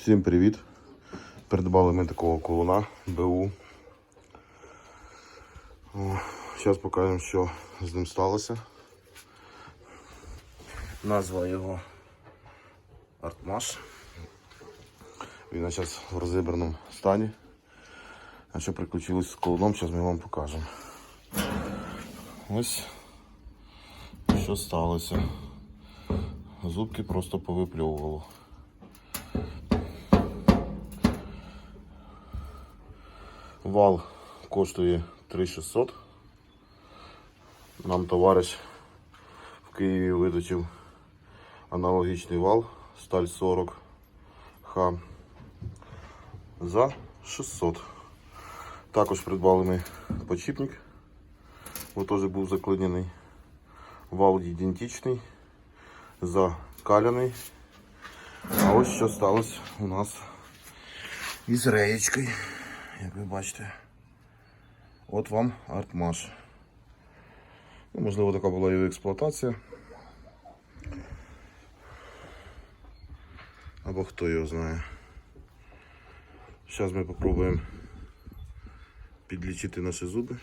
Всім привіт! Придбали ми такого колуна БУ. Зараз покажемо, що з ним сталося. Назва його Артмаш. Він зараз в розібраному стані. А що приключилось з колуном, зараз ми вам покажемо. Ось що сталося. Зубки просто повипльовувало. Вал коштує 3600. Нам товариш в Києві виточив аналогічний вал сталь 40 Х за 600. Також придбали ми почіпник. Ось теж був заклинений. Вал ідентичний, закаляний. А ось що сталося у нас із реєчкою. Як ви бачите, от вам артмаш. Ну, можливо, така була його експлуатація. Або хто його знає. Зараз ми спробуємо підлічити наші зуби,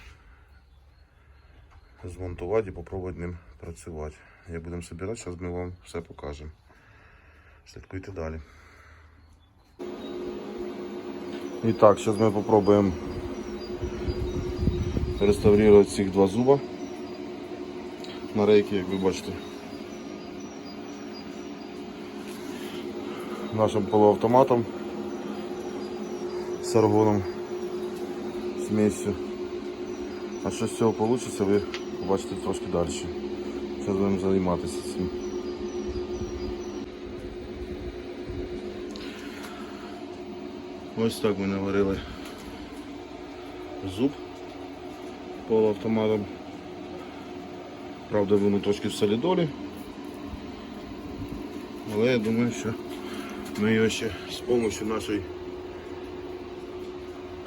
змонтувати і спробувати ним працювати. Як будемо збирати, зараз ми вам все покажемо. Слідкуйте далі. І так, зараз ми попробуємо реставрувати цих два зуба на рейки, як ви бачите. Нашим полуавтоматом з аргоном смесью. А що з цього вийде, ви побачите трошки далі. Зараз будемо займатися цим. Ось так ми наварили зуб полуавтоматом. Правда, воно трошки в солідолі. Але я думаю, що ми його ще з допомогою нашої,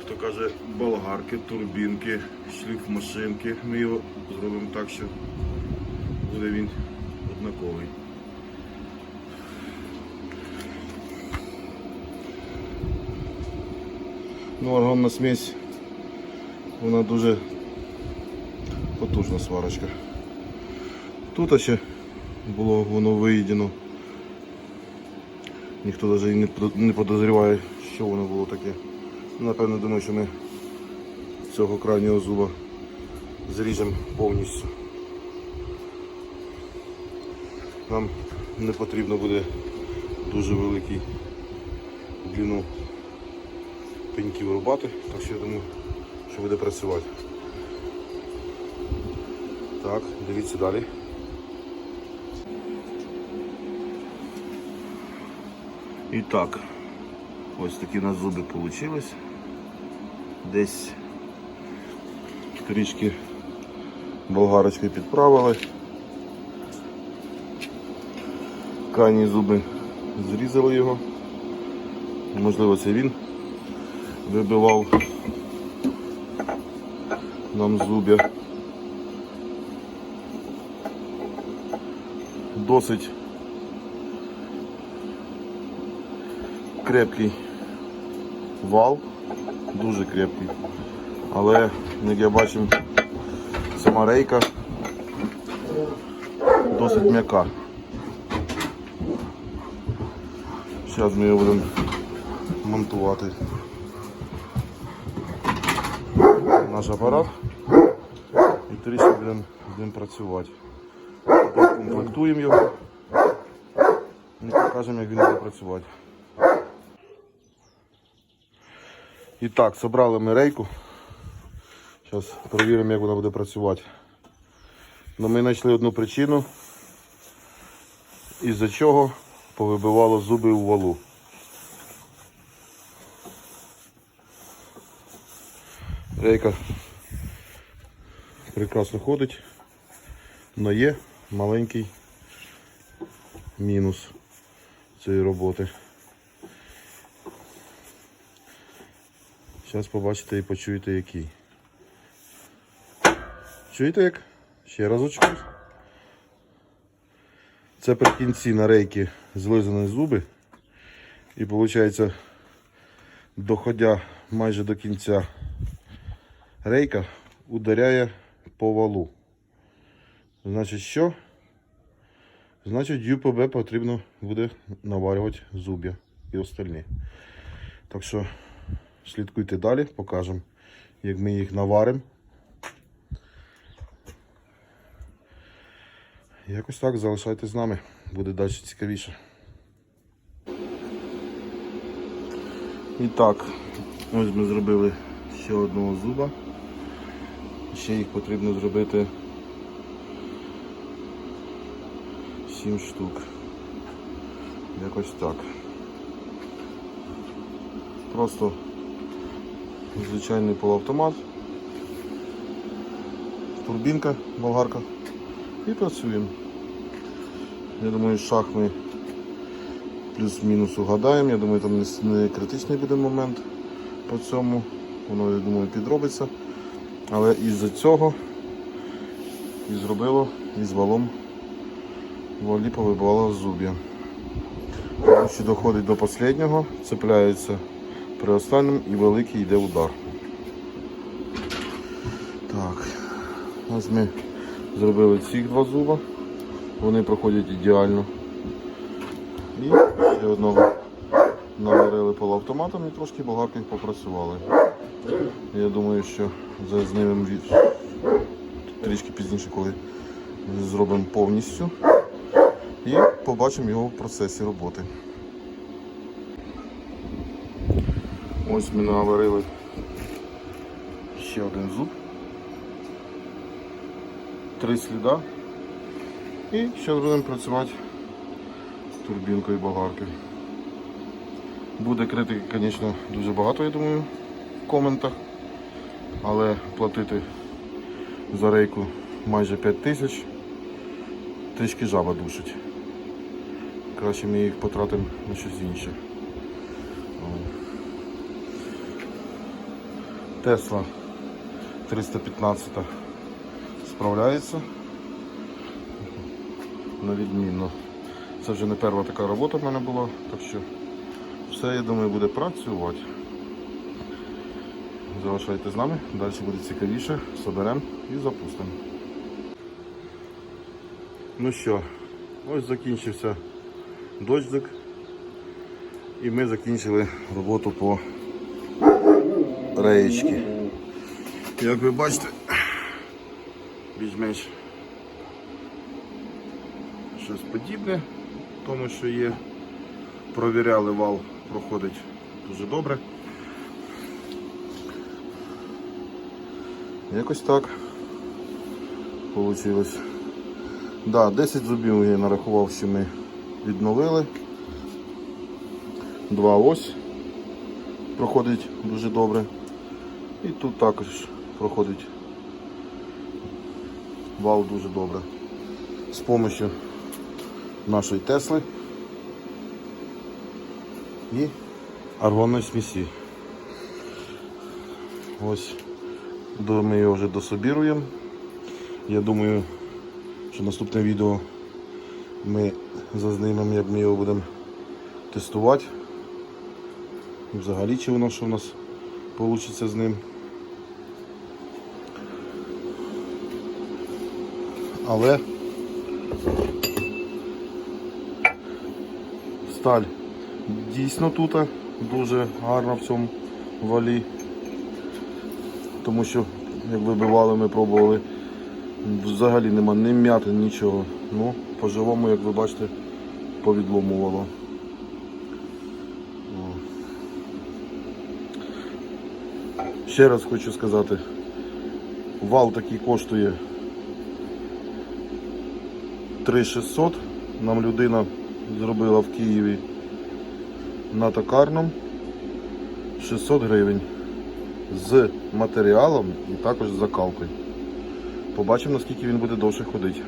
хто каже, болгарки, турбінки, шліф машинки, ми його зробимо так, що буде він однаковий. Ну, аргонна смесь, вона дуже потужна сварочка. Тут ще було воно виїдено. Ніхто навіть не подозріває, що воно було таке. Напевно, думаю, що ми цього крайнього зуба зріжемо повністю. Нам не потрібно буде дуже великий длину пеньків рубати, так що я думаю, що буде працювати. Так, дивіться далі. І так, ось такі у нас зуби вийшли. Десь трішки болгарочкою підправили. Крайні зуби зрізали його. Можливо, це він вибивав нам зуб'я. Досить крепкий вал, дуже крепкий. Але, як я бачив, сама рейка досить м'яка. Зараз ми його будемо монтувати. Наш апарат і трішки будемо будемо працювати. Комплектуємо його і покажемо, як він буде працювати. І так, зібрали ми рейку. Зараз перевіримо, як вона буде працювати. Ну, ми знайшли одну причину, із-за чого повибивало зуби у валу. Рейка прекрасно ходить, але є маленький мінус цієї роботи. Зараз побачите і почуєте який. Чуєте як? Ще разочок. Це при кінці на рейки злизані зуби. І виходить, доходя майже до кінця рейка, ударяє по валу. Значить, що? Значить, ЮПБ потрібно буде наварювати зуб'я і остальні. Так що слідкуйте далі, покажемо, як ми їх наваримо. Якось так, залишайтесь з нами, буде далі цікавіше. І так, ось ми зробили ще одного зуба. Ще їх потрібно зробити 7 штук. Якось так. Просто звичайний полуавтомат, турбінка, болгарка і працюємо. Я думаю, шах ми плюс-мінус угадаємо. Я думаю, там не, критичний буде момент по цьому. Воно, я думаю, підробиться. Але із-за цього і зробило із валом валі повибивало зуб'я. Що доходить до останнього, цепляється при останньому і великий йде удар. Так, ось ми зробили ці два зуба. Вони проходять ідеально. І ще одного наварили полуавтоматом і трошки болгаркою попрацювали. Я думаю, що знімемо від трішки пізніше, коли зробимо повністю. І побачимо його в процесі роботи. Ось ми наварили ще один зуб. Три сліда. І зараз будемо працювати турбінкою болгаркою. Буде критики, звісно, дуже багато, я думаю, коментах. Але платити за рейку майже 5 тисяч трішки жаба душить. Краще ми їх потратимо на щось інше. Тесла 315 справляється на відмінно. Це вже не перша така робота в мене була, так що все, я думаю, буде працювати. Залишайте з нами, далі буде цікавіше, соберемо і запустимо. Ну що, ось закінчився дощик. І ми закінчили роботу по реєчці. Як ви бачите, більш-менш щось подібне тому, що є. Провіряли вал, проходить дуже добре. Якось так вийшло. Да, 10 зубів я нарахував, що ми відновили. Два ось проходить дуже добре. І тут також проходить вал дуже добре. З допомогою нашої Тесли і аргонної смісі. Ось ми його вже дособіруємо. Я думаю, що наступне відео ми зазнімемо, як ми його будемо тестувати. Взагалі, чи воно що в нас вийде з ним. Але сталь дійсно тут дуже гарна в цьому валі. Тому що, як вибивали, ми пробували, взагалі нема ні м'яти, нічого. Ну, по-живому, як ви бачите, повідломувало. Ще раз хочу сказати, вал такий коштує 3600. Нам людина зробила в Києві на токарному 600 гривень з матеріалом і також з закалкою. Побачимо, наскільки він буде довше ходити.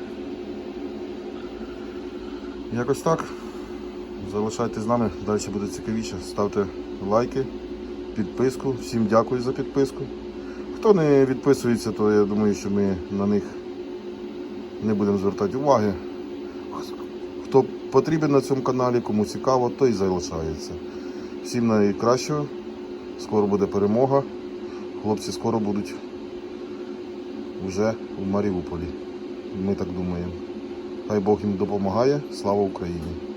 Якось так. Залишайтесь з нами, далі буде цікавіше. Ставте лайки, підписку. Всім дякую за підписку. Хто не відписується, то я думаю, що ми на них не будемо звертати уваги. Хто потрібен на цьому каналі, кому цікаво, той залишається. Всім найкращого. Скоро буде перемога. Хлопці скоро будуть вже в Маріуполі. Ми так думаємо. Хай Бог їм допомагає. Слава Україні!